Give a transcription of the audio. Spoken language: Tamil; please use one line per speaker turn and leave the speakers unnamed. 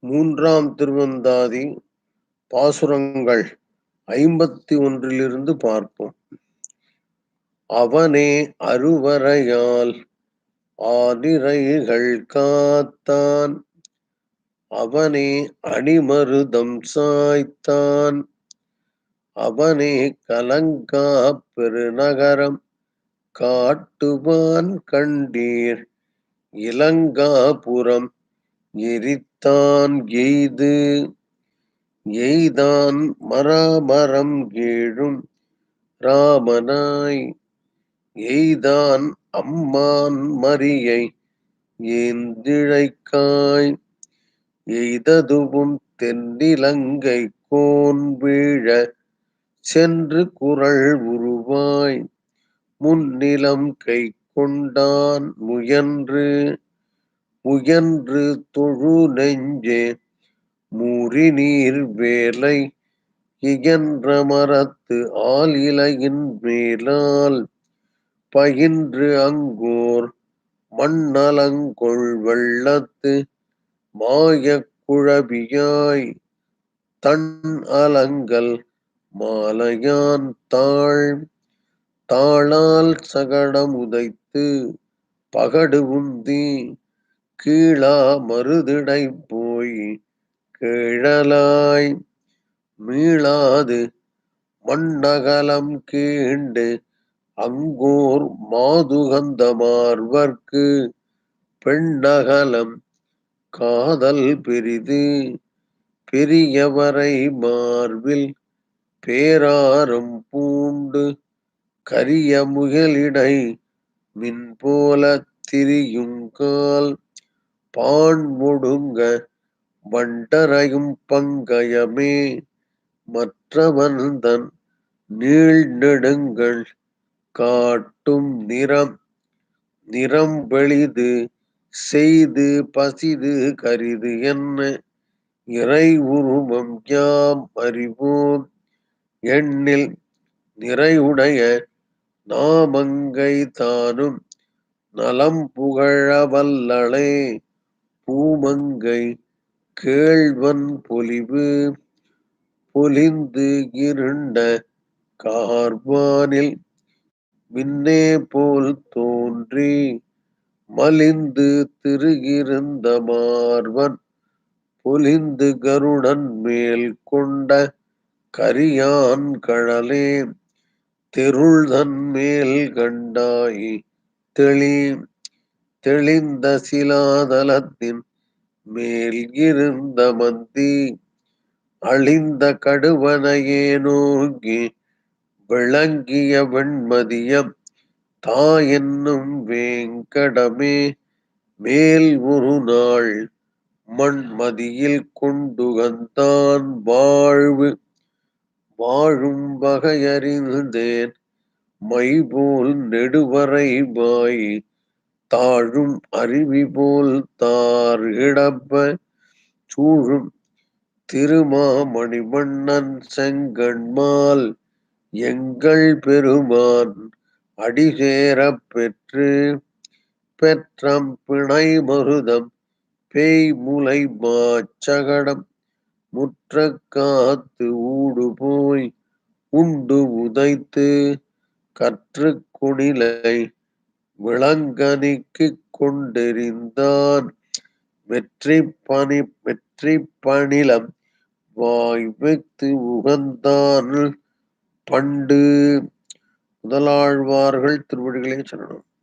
மூன்றாம் திருவந்தாதி பாசுரங்கள் ஐம்பத்தி ஒன்றிலிருந்து பார்ப்போம். அவனே அருவரையால் ஆதிரைகள் காத்தான். அவனே அணிமருதம் சாய்த்தான். அவனே கலங்கா பெருநகரம் காட்டுவான் கண்டீர். இலங்காபுரம் எய்தான் எய்து எய்தான் மராமரம் கேழும் ராமனாய். எய்தான் அம்மான் மரியை ஏந்திழைக்காய். எய்ததுவும் தென்னிலங்கை கோன் வீழ சென்று குரல் உருவாய். முன்னிலம் கை கொண்டான் முயன்று முயன்று தொழு நெஞ்சே மூறி நீர் வேலை இயன்ற மரத்து ஆள் இலையின் மேலால் பயின்று அங்கோர் மண்ணலங்கொள் வெள்ளத்து மாயக் குழபியாய் தன் அலங்கல் மாலையான் தாழ் தாளால் சகடம் உதைத்து பகடு உந்தி கீழா மருதிடை போய் கிழலாய். மீளாது மண்ணகலம் கீண்டு அங்கோர் மாதுகந்த மார்வர்க்கு பெண்ணகலம் காதல் பெரிது பெரியவரை மார்பில் பேராரம் பூண்டு கரிய முகலிடை மின் போல திரியுங்கால். பான் ஒடுங்க வண்டரையும் பங்கயமே. மற்றவன் தன் நீள் நெடுங்கள் காட்டும் நிறம் நிறம் வெளிது செய்து பசிது கரிது என்ன? இறை உருவம் யாம் அறிவோம்? எண்ணில் நிறைவுடைய நாமங்கை தானும் நலம் புகழ வல்லளே பூமங்கை கேழ்வன் பொலிவு பொலிந்து இருண்ட கார்வானில் மின்னே போல் தோன்றி மலிந்து திருகிருந்த மார்வன் பொலிந்து கருடன் மேல் கொண்ட கரியான் கழலே தெருள்தன் மேல் கண்டாயி தெளி தெளிந்த சிலாதலத்தின் மேல் இருந்த மந்தி அழிந்த கடுவனையே நோக்கி விளங்கிய வெண்மதியம் தா என்னும் வேங்கடமே மேல் ஒரு நாள் மண்மதியில் கொண்டுகந்தான் வாழ்வு. வாழும் வகையறிந்தேன் மைபோல் நெடுவரை வாய் தாழும் அருவி போல் தார் இடப்ப சூழும் திருமாமணிவண்ணன் செங்கண்மால் எங்கள் பெருமான் அடிசேரப் பெற்று பெற்றம் பிணை மருதம் பேய் முலை மாச்சகடம் முற்ற காத்து ஊடு போய் உண்டு உதைத்து கற்று குணிலை விளங்கனிக்குக் கொண்டெறிந்தான். வெற்றி பணி வெற்றி பணிலம் வாய் உகந்தான் பண்டு. முதலாழ்வார்கள் திருவடிகளே சொல்லணும்.